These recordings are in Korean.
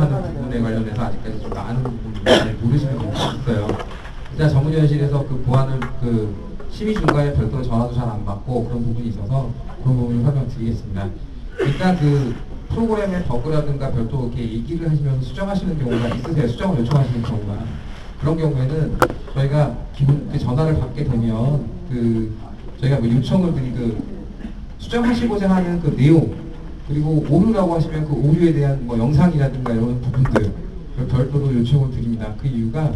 하는 부분에 관련해서 아직까지 좀 많은 부분을 잘 모르시는 분들이 있어요. 일단 전문위원실에서 그 보안을 그 심의 중간에 별도로 전화도 잘 안 받고 그런 부분이 있어서 그런 부분을 설명드리겠습니다. 일단 그 프로그램의 버그라든가 별도 이렇게 얘기를 하시면서 수정하시는 경우가 있으세요. 수정을 요청하시는 경우가 그런 경우에는 저희가 기본 그 전화를 받게 되면 그 저희가 뭐 요청을 드리 그 수정하시고자 하는 그 내용 그리고 오류라고 하시면 그 오류에 대한 뭐 영상이라든가 이런 부분들 별도로 요청을 드립니다. 그 이유가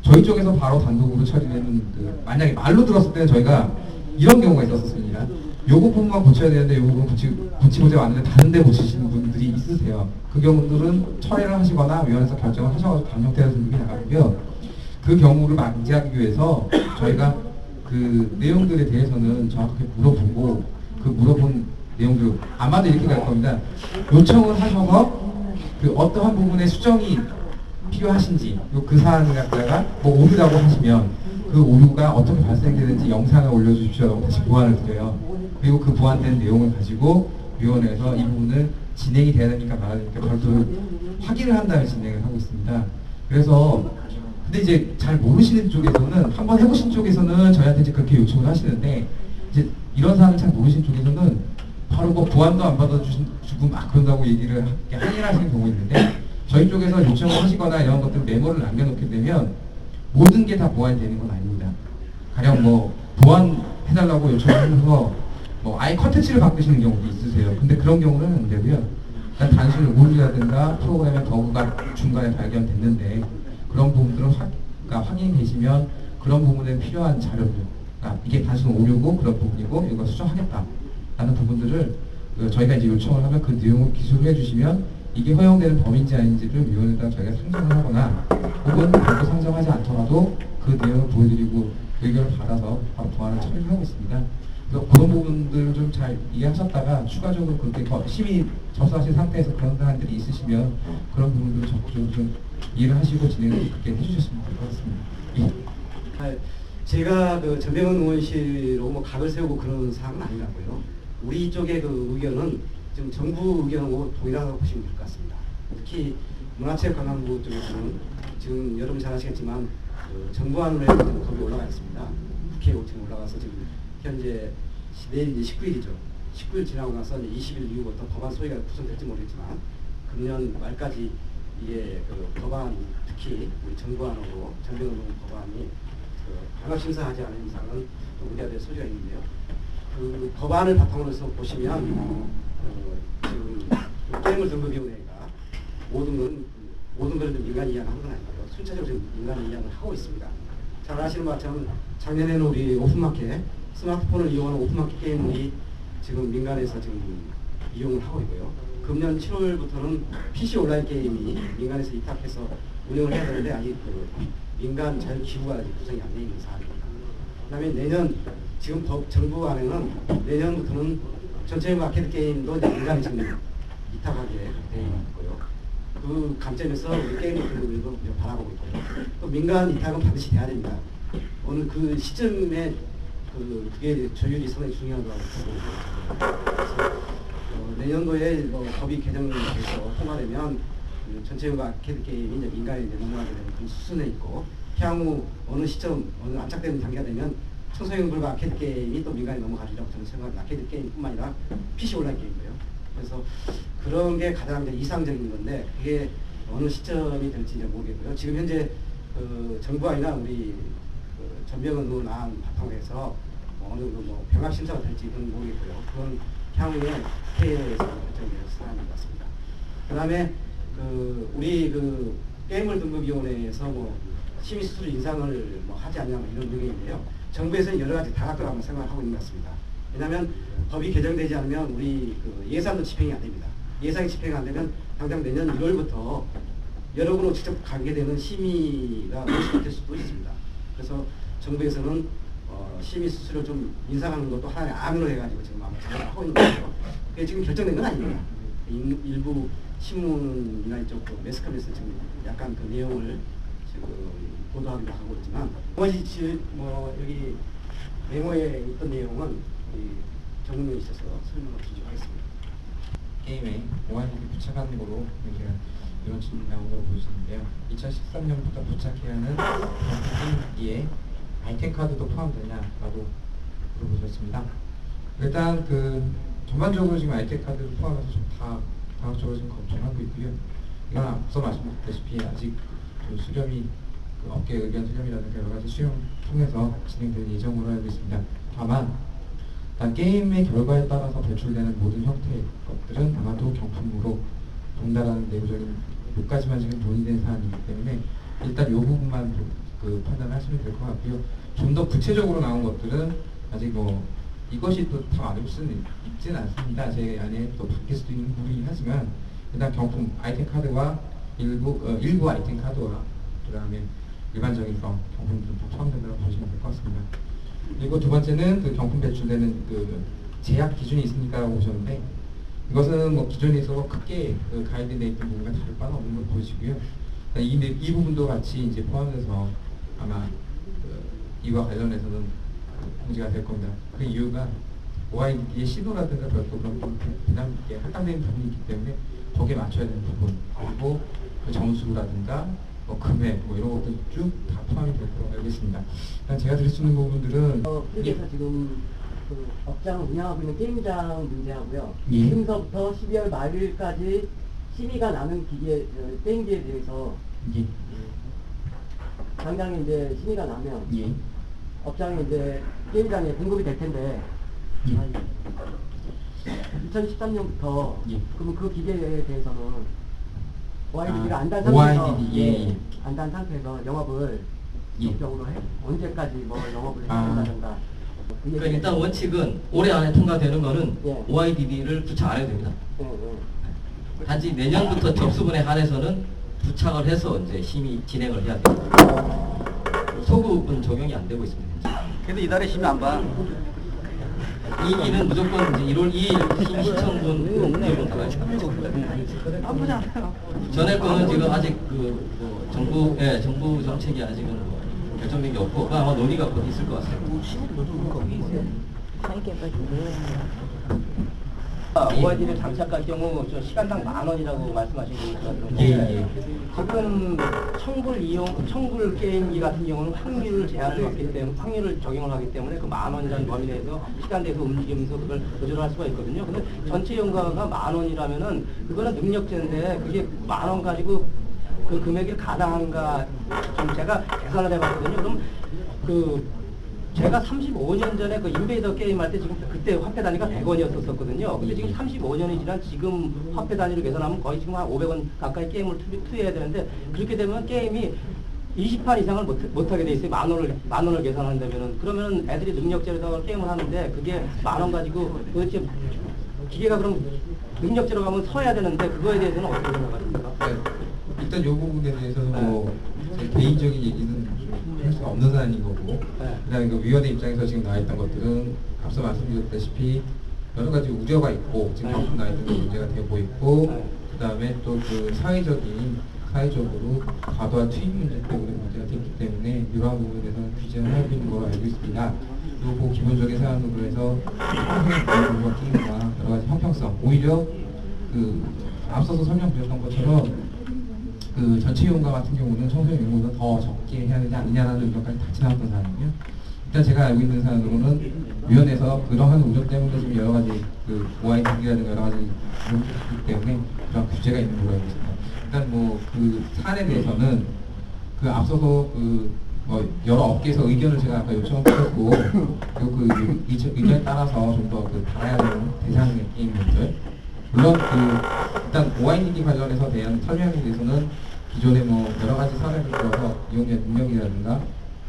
저희 쪽에서 바로 단독으로 처리되는 그 만약에 말로 들었을 때는 저희가 이런 경우가 있었습니다. 요거 부분만 고쳐야 되는데 요거 부분 고치, 고치고자 왔는데 다른 데 고치시는 분들이 있으세요. 그 경우들은 처리를 하시거나 위원회에서 결정을 하셔가지고 방역대로 등급이 나가고요. 그 경우를 방지하기 위해서 저희가 그 내용들에 대해서는 정확하게 물어보고 그 물어본 내용들 아마도 이렇게 갈 겁니다. 요청을 하셔서 그 어떠한 부분의 수정이 필요하신지 요그 사안을 갖다가 뭐 오류라고 하시면 그 오류가 어떻게 발생되는지 영상을 올려주십시오. 다시 보완을 드려요. 그리고 그 보완된 내용을 가지고 위원회에서 이 부분을 진행이 돼야 되니까 말아야 되니까 별도로 확인을 한 다음에 진행을 하고 있습니다. 그래서 근데 이제 잘 모르시는 쪽에서는 한번 해보신 쪽에서는 저희한테 이제 그렇게 요청을 하시는데 이제 이런 사안을 잘 모르신 쪽에서는 바로 뭐 보완도 안 받아주고 막 그런다고 얘기를 하- 항의를 하시는 경우 있는데 저희 쪽에서 요청을 하시거나 이런 것들 메모를 남겨놓게 되면 모든 게 다 보완이 되는 건 아닙니다. 가령 뭐 보완해달라고 요청하면서 뭐 아예 컨텐츠를 바꾸시는 경우도 있으세요. 근데 그런 경우는 안 되고요. 단순히 오류라든가 프로그램의 버그가 중간에 발견됐는데 그런 부분들은 확, 그러니까 확인이 되시면 그런 부분에 필요한 자료들 그러니까 이게 단순 오류고 그런 부분이고 이거 수정하겠다 라는 부분들을 그 저희가 이제 요청을 하면 그 내용을 기술을 해주시면 이게 허용되는 범인지 아닌지를 위원회에다 저희가 상정을 하거나 혹은 별도 상정하지 않더라도 그 내용을 보여드리고 의견을 받아서 바로 보완을 처리를 하고 있습니다. 그래서 그런 부분들을 좀잘 이해하셨다가 추가적으로 그렇게 더 심의 접수하신 상태에서 그런 사안들이 있으시면 그런 부분들을 적극적으로 좀 이해를 하시고 진행을 그렇게 해주셨으면 같습니다. 예. 아, 제가 그 전병헌 의원실로 뭐 각을 세우고 그런 사항은 아니라고요. 우리 쪽의 그 의견은 지금 정부 의견하고 동일하다고 보시면 될 것 같습니다. 특히 문화체육관광부 쪽에서는 지금 여러분 잘 아시겠지만 그 정부 안으로 해서 지금 법이 올라가 있습니다. 국회에 올라가서 지금 현재 내일 이제 19일이죠. 19일 지나고 나서 이제 20일 이후부터 법안 소위가 구성될지 모르겠지만 금년 말까지 이게 그 법안 특히 우리 정부안으로 정병헌 법안이 그 방역 심사하지 않은 이상은 또 문제가 될 소지가 있는데요. 그 법안을 바탕으로 해서 보시면 어, 지금 그 게임을 등급위원회가 모든 건 모든 것을 좀 민간 이양하는 건 아니고요. 순차적으로 지금 민간 이양을 하고 있습니다. 잘 아시는 것처럼 작년에는 우리 오픈마켓 스마트폰을 이용하는 오픈마켓 게임이 지금 민간에서 지금 이용을 하고 있고요. 금년 7월부터는 PC 온라인 게임이 민간에서 입학해서 운영을 해야 되는데 아직 그 민간 자율기구가 구성이 안 되어 있는 사안입니다. 그 다음에 내년 지금 법 정부 안에는 내년부터는 전체 마켓 게임도 민간에 지금 이탁하게 되어 있고요. 그 관점에서 우리 게임 등급도 바라보고 있고요. 또 민간 이탁은 반드시 돼야 됩니다. 오늘 그 시점에 그 그게 조율이 상당히 중요하다고. 그래서 어, 내년도에 뭐 법이 개정돼서 통과되면 그 전체 마켓 게임이 민간에 넘어가게 되는 그런 수순에 있고 향후 어느 시점 어느 안착되는 단계가 되면 청소년 불가 아케이드 게임이 또 민간에 넘어가리라고 저는 생각합니다. 아케이드 게임뿐만 아니라 PC 온라인 게임도요. 그래서 그런 게 가장 이상적인 건데 그게 어느 시점이 될지 이제 모르겠고요. 지금 현재 그 정부안이나 우리 그 전병헌 의원 안 바탕으로 해서 뭐 어느 정도 뭐 병합 심사가 될지 그건 모르겠고요. 그건 향후에 회의에서 결정될 사안인 것 같습니다. 그다음에 그 우리 그 게임을 등급위원회에서 뭐 심의 수술 인상을 뭐 하지 않냐 뭐 이런 의견인데요. 정부에서는 여러 가지 다각도라고 생각하고 있는 것 같습니다. 왜냐하면 법이 개정되지 않으면 우리 그 예산도 집행이 안 됩니다. 예산이 집행이 안 되면 당장 내년 1월부터 여러분으로 직접 관계되는 심의가 무시될 수도 있습니다. 그래서 정부에서는 어, 심의 수수료 좀 인상하는 것도 하나의 암으로 해가지고 지금 아마 하고 있는 거죠. 그게 지금 결정된 건 아닙니다. 일- 일부 신문이나 이쪽 그 매스컴에서 지금 약간 그 내용을 지금 보도하기도 하고 있지만 나머지 지- 뭐 여기 메모에 있던 내용은 정문에 있어서 설명을 드리도록 하겠습니다. 게임에 오한이디 부착하는 거로 제가 이런 질문이 나온 걸 보시는데요. 2013년부터 부착해야 하는 게임기에 아이템 카드도 포함되냐라고 물어보셨습니다. 일단 그 전반적으로 지금 아이템 카드를 포함해서 좀다 다각적으로 지금 검토를 하고 있고요. 이건 앞서 말씀드렸다시피 아직 그 수렴이 그 업계 의견 수렴이라든가 여러 가지 수렴 통해서 진행될 예정으로 알고 있습니다. 다만 게임의 결과에 따라서 배출되는 모든 형태의 것들은 아마도 경품으로 동달하는 내부적인 몇 가지만 지금 논의된 사안이기 때문에 일단 이 부분만 좀그 판단을 하시면 될 것 같고요. 좀 더 구체적으로 나온 것들은 아직 뭐 이것이 또 다 알을 수는 있지는 않습니다. 제 안에 또 바뀔 수도 있는 부분이긴 하지만 일단 경품 아이템 카드와 일부 어, 일부 아이템 카드와 그다음에 일반적인 경품들도 다 포함된다고 보시면 될 것 같습니다. 그리고 두 번째는 그 경품 배출되는 그 제약 기준이 있으니까라고 보셨는데 이것은 뭐 기존에 있어서 크게 그 가이드돼 있던 부분과 다를 바는 없는 걸 보여지고요. 이, 내- 이 부분도 같이 이제 포함해서 아마 그 이와 관련해서는 공지가 될 겁니다. 그 이유가 OID의 시도라든가 별도 그런 좀 부담 있게 할당되는 부분이 있기 때문에 거기에 맞춰야 되는 부분 그리고 그 점수라든가 뭐 금액 뭐 이런 것들 쭉다 포함이 될 거라고 알고 있습니다. 일단 제가 드릴 수 있는 부분들은 어, 그래서 지금 그 업장을 운영하고 있는 게임장 문제하고요. 예. 지금서부터 12월 말일까지 심의가 나는 기계, 어, 게임기에 대해서 예, 당장에 이제 심의가 나면 예, 업장에 이제 게임장에 공급이 될 텐데 예. 2013년부터 예. 그러면 그 기계에 대해서는 OID가 아, 안단 상태에서 OIDD, 예, 예. 안단 상태에서 영업을 예. 적극적으로 해 언제까지 뭐 영업을 아. 해준다든가 그 그러니까 일단 원칙은 올해 안에 통과되는 거는 예. OIDD를 부착 안 해도 됩니다. 예, 예. 단지 내년부터 접수분에 한해서는 부착을 해서 이제 심의 진행을 해야 됩니다. 소급은 적용이 안 되고 있습니다. 그래도 이달에 심의 안 봐. 이 일은 무조건 이제 1월 2일 심의 신청분 내용 나가야 됩니다. 전에 거는 지금 아직 그 뭐, 정부 예, 정부 정책이 아직은 뭐 결정된 게 없고 그 아마 논의가 곧 있을 것 같습니다. OID를 장착할 경우 저 시간당 만 원이라고 말씀하신 거 예, 예. 지금 청불 이용 청불 게임기 같은 경우는 확률 제한을 받기 때문에 확률을 적용을 하기 때문에 그 만 원이라는 범위 내에서 시간대에서 움직이면서 그걸 조절할 수가 있거든요. 근데 전체 연가가 만 원이라면은 그거는 능력제인데 그게 만 원 가지고 그 금액이 가능한가 좀 제가 계산을 해봤거든요. 그럼 그 제가 35년 전에 그 인베이더 게임 할 때 지금 그때 화폐 단위가 100원이었었거든요. 근데 지금 35년이 지난 지금 화폐 단위로 계산하면 거의 지금 한 500원 가까이 게임을 투, 투여해야 되는데 그렇게 되면 게임이 20판 이상을 못, 못하게 돼 있어요. 만 원을, 만 원을 계산한다면은. 그러면 애들이 능력제로다가 게임을 하는데 그게 만 원 가지고 도대체 기계가 그럼 능력제로 가면 서야 되는데 그거에 대해서는 어떻게 생각하십니까? 네. 일단 이 부분에 대해서는 뭐, 제 개인적인 얘기는 할 수가 없는 사안인 거고, 네. 그다음에 그 위원회 입장에서 지금 나와 있던 것들은 앞서 말씀드렸다시피 여러 가지 우려가 있고, 지금 네. 경품 나와 있던 게 문제가 되고 있고, 네. 그다음에 또 그 사회적인 사회적으로 과도한 투입 문제 때문에 문제가 됐기 때문에 이러한 부분에 대해서는 규제를 하고 있는 걸로 알고 있습니다. 그리고 그 기본적인 사안으로 해서 평평성과 게임과 여러 가지 형평성, 오히려 그 앞서서 설명드렸던 것처럼 그 전체 이용가 같은 경우는 청소년 이용보다 더 적게 해야 되지 않느냐라는 의견까지 같이 나왔던 사안이고요. 일단 제가 알고 있는 사안으로는 위원회에서 그러한 우려 때문에 지금 여러 가지 그 OID라든가 여러 가지 있기 때문에 그런 규제가 있는 걸로 알고 있습니다. 일단 뭐 그 사안에 대해서는 그 앞서서 그 뭐 여러 업계에서 의견을 제가 아까 요청을 드렸고 그리고 그 의- 의견에 따라서 좀 더 그 달아야 되는 대상의 게임들 물론 그 일단 OIDD 관련해서 대한 설명에 대해서는 기존에 뭐 여러 가지 사례를 들어서 이용자 능력이라든가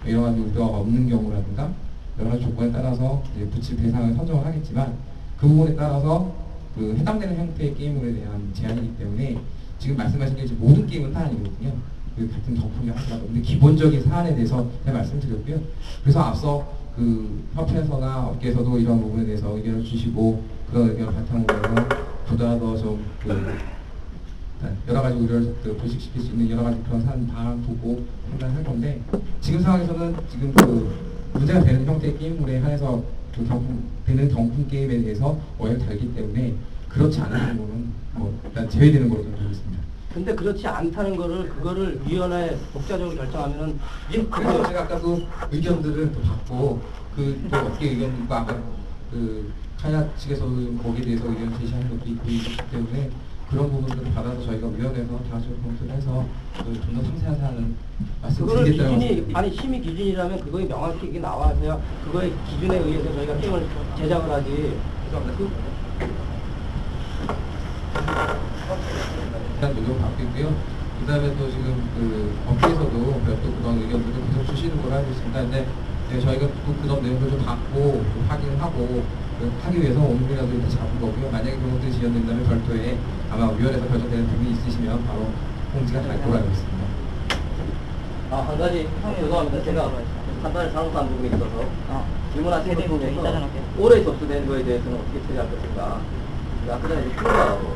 여러 가지 우려가 없는 경우라든가 여러 가지 조건에 따라서 이제 붙일 대상을 선정을 하겠지만 그 부분에 따라서 그 해당되는 형태의 게임물에 대한 제한이기 때문에 지금 말씀하신 게 모든 게임은 사안이거든요. 그 같은 정품이 하더라도 근데 기본적인 사안에 대해서 제가 말씀드렸고요. 그래서 앞서 그 협회에서나 업계에서도 이런 부분에 대해서 의견을 주시고 그런 의견을 바탕으로 해서 보다 더좀그 여러 가지 우려를 그 부식시킬 수 있는 여러 가지 그런 사안 방안 보고 판단할 건데 지금 상황에서는 지금 그 문제가 되는 형태의 게임물에 한해서 그 경품 되는 경품 게임에 대해서 오해를 달기 때문에 그렇지 않은 경우는 뭐 일단 제외되는 걸로 좀 보겠습니다. 근데 그렇지 않다는 거를 그거를 위원회에 독자적으로 결정하면은 이 그래서 제가 아까 그 의견들을 또 받고 그또 업계 의견과 아까 그 카야 측에서도 거기에 대해서 의견 제시하는 것도 있고 있기 때문에 그런 부분들을 받아서 저희가 위원회에서 다 같이 검토를 해서 좀 더 상세한 사안은 그거를 말씀드리겠다고 기준이 아니 심의 기준이라면 그거에 명확히 이게 나와서야 그거의 기준에 의해서 저희가 게임을 제작을 하지. 죄송합니다. 일단 노력 있고요. 그 다음에 또 지금 그 업계에서도 별도 그런 의견들을 계속 주시는 걸로 알고 있습니다. 근데 저희가 또 그런 내용들 좀 받고 좀 확인을 하고 그 하기 위해서 오늘이라도 이렇게 잡은 거고요. 만약에 그런 것들이 지연된다면 별도의 아마 위원회에서 결정되는 부분이 있으시면 바로 공지가 될 거로 알고 있습니다. 아, 한 가지 죄송합니다. 제가 판단을 잘못한 부분이 있어서 질문하신 것 중에서 올해 접수된 거에 대해서는 어떻게 처리할 것인가. 아까 전에 통과하고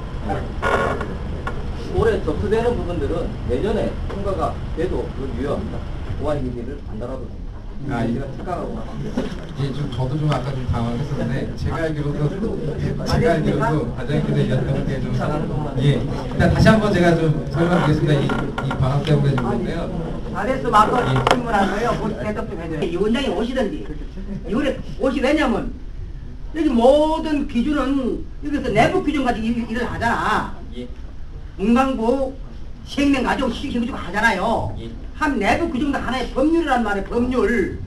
올해 접수되는 부분들은 내년에 통과가 돼도 그건 유효합니다. 보안 기기를 반달아도 됩니다. 아, 특강하고 나왔는데 예, 좀 저도 좀 아까 좀 당황했었는데 제가 알기로도 제가 알기로도 과장님께서 얘기했던 게좀 예, 일단 다시 한번 제가 좀 설명드리겠습니다. 이, 이 방학 때문에 좀 그런데요. 마커 예. 질문한 거예요. 뭐 대답 좀 해줘요. 이 원장이 오시던지 이번에 옷이 왜냐면 여기 모든 기준은 여기서 내부 기준 가지고 일- 일을 하잖아. 예. 문광부 시행령 가지고 시행 가지고 하잖아요. 예. 한 내부 규정도 하나의 법률이란 말이에요. 법률.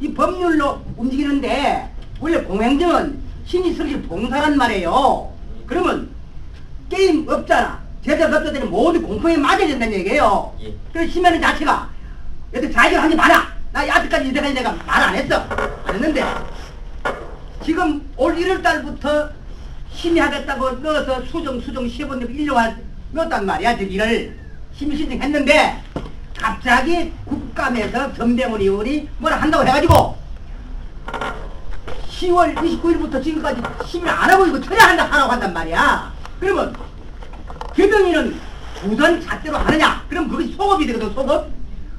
이 법률로 움직이는데 원래 공행정은 신이 설실 봉사란 말이에요. 그러면 게임 없잖아. 제작 업자들은 모두 공포에 맞아야 된다는 얘기예요. 예. 그래서 심의하는 자체가 여태 자기가 한게 많아. 나 아직까지 이때까지 내가 말 안 했어. 안 했는데 지금 올 1월 달부터 심의하겠다고 넣어서 수정 수정 시험원들 인력을 넣었단 말이야. 저 일을 심의 신청했는데 갑자기 국감에서 전병훈 의원이 뭐라 한다고 해가지고 10월 29일부터 지금까지 심의를 안 하고 이거 처리한다 하라고 한단 말이야. 그러면 개병이는 우선 잣대로 하느냐? 그럼 그것이 소급이 되거든, 소급.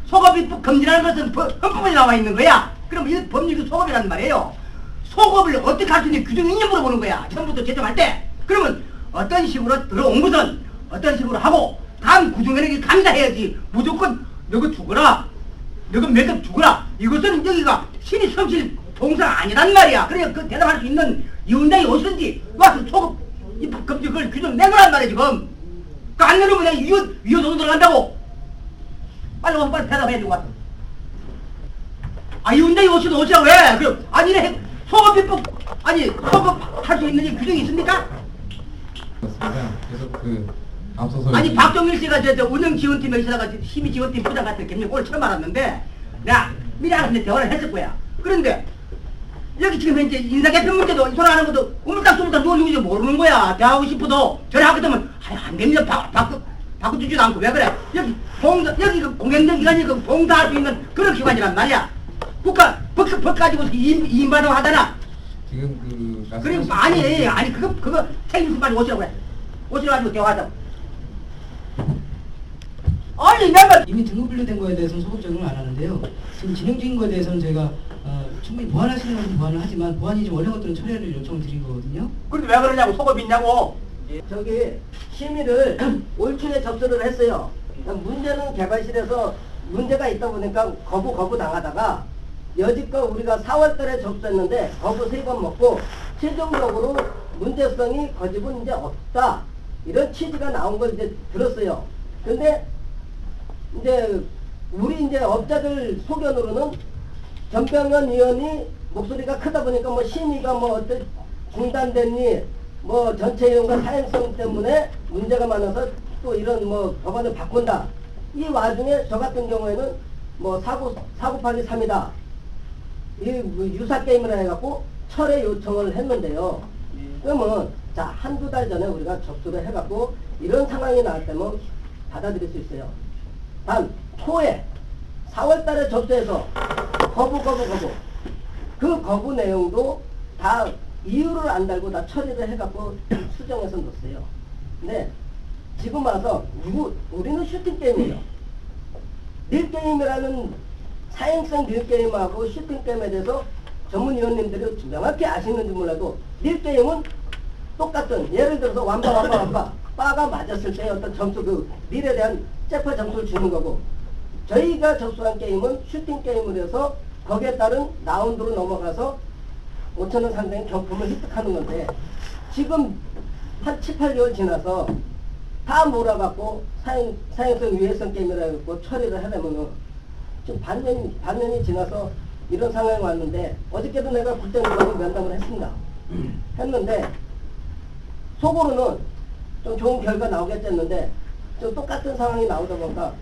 소급이 또 금지라는 것은 법- 헌법에 나와 있는 거야. 그럼 이 법률도 소급이란 말이에요. 소급을 어떻게 할 수 있는 규정이 있냐 물어보는 거야. 처음부터 제정할 때. 그러면 어떤 식으로 들어온 것은 어떤 식으로 하고 다음 구조에는 감사해야지. 무조건 너가 죽어라. 너가 몇급 죽어라. 이것은 여기가 신이 성실 동사가 아니란 말이야. 그래 그 대답할 수 있는 위원장이 어디든지 와서 소급 이 금지 그걸 규정 내놓으란 말이야 지금. 그안 내놓으면 그냥 위원 위원 노동 들어간다고. 빨리 와서 빨리 대답해야 되고 왔어. 아 위원장이 오시도 오시라고 해. 그럼 아니 이래 소급입법 아니 소급할 수 있는 이 규정이 있습니까? 그래서 그 앞서서 아니 이- 박정일 씨가 저, 저 운영 지원팀에 있다가 심의지원팀 부장 같은 경우 오늘 처음 알았는데 내가 미리 알았는데 대화를 했을 거야. 그런데 여기 지금 현재 인사개편 문제도 전화하는 것도 우물딱 수물딱 누가 누군지 모르는 거야. 대화하고 싶어도 전화하게 되면 아니 안 됩니다. 바, 바꾸 바꿔주지도 않고. 왜 그래? 여기 봉사 여기 그 공행정 기관이 그 봉사할 수 있는 그런 기관이란 말이야. 국가 법, 법 가지고 임, 임반을 하잖아. 지금 그 그리고 아니 아니 그거 그거 책임서 빨리 오시라고 그래. 오시라고 가지고 대화하자 아니 내가 이미 등급 분류된 거에 대해서는 소급 적용을 안 하는데요. 지금 진행 중인 거에 대해서는 제가 어, 충분히 보완하시는 것은 보완을 하지만 보완이 좀 어려운 것들은 처리를 요청을 드린 거거든요. 근데 왜 그러냐고 속업 있냐고 저기 심의를 올 초에 접수를 했어요. 문제는 개발실에서 문제가 있다 보니까 거부 거부 당하다가 여지껏 우리가 4월달에 접수했는데 거부 세 번 먹고 최종적으로 문제성이 거집은 이제 없다 이런 취지가 나온 걸 이제 들었어요. 근데 이제 우리 이제 업자들 소견으로는 전병헌 의원이 목소리가 크다 보니까 뭐 심의가 뭐 어때 중단됐니 뭐 전체 의원과 사행성 때문에 문제가 많아서 또 이런 뭐 법안을 바꾼다. 이 와중에 저 같은 경우에는 뭐 사고 사고팔이 3이다. 이뭐 유사 게임을 해갖고 철회 요청을 했는데요. 그러면 자, 한두 달 전에 우리가 접수를 해갖고 이런 상황이 나올 때면 받아들일 수 있어요. 단, 초에 4월 달에 접수해서 거부, 거부, 거부. 그 거부 내용도 다 이유를 안 달고 다 처리를 해갖고 수정해서 넣었어요. 근데 지금 와서 누구, 우리는 슈팅 게임이에요. 릴 게임이라는 사행성 릴 게임하고 슈팅 게임에 대해서 전문위원님들이 명확히 아시는지 몰라도 릴 게임은 똑같은 예를 들어서 완바 완바 완바 빠가 맞았을 때 어떤 점수 그 릴에 대한 재파 점수를 주는 거고 저희가 접수한 게임은 슈팅 게임을 해서 거기에 따른 라운드로 넘어가서 5천원 상당의 경품을 획득하는 건데 지금 한 7, 8개월 지나서 다 몰아갖고 사행, 사행성 유해성 게임이라 해갖고 처리를 하려면은 지금 반년, 반년이 지나서 이런 상황이 왔는데 어저께도 내가 국정원하고 면담을 했습니다. 했는데 속으로는 좀 좋은 결과 나오겠지 했는데 좀 똑같은 상황이 나오다 보니까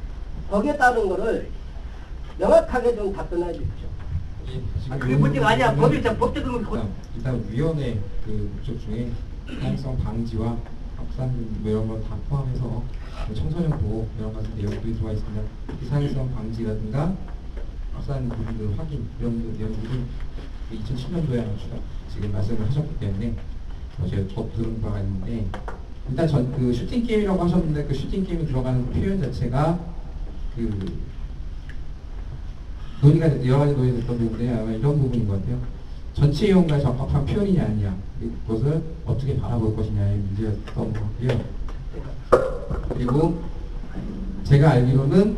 거기에 따른 거를 명확하게 좀 답변해 주십시오. 아, 그게 문제가 아니야. 법이 자 법적인 거. 일단, 일단 위원회 그 목적 중에 사행성 방지와 확산 뭐 이런 걸 다 포함해서 뭐 청소년 보호 이런 같은 내용들이 들어가 있습니다. 이 사행성 방지라든가 확산 부분들 확인 이런 내용들은 2007년도에 지금 말씀을 하셨기 때문에 어제 법 들은 바가 있는데 일단 전그 슈팅 게임이라고 하셨는데 그 슈팅 게임이 들어가는 표현 자체가 그 논의가 됐- 여러 가지 논의됐던 부분인데 아마 이런 부분인 것 같아요. 전체 이용과 적합한 표현이냐 아니냐 이것을 어떻게 바라볼 것이냐의 문제였던 것 같고요. 그리고 제가 알기로는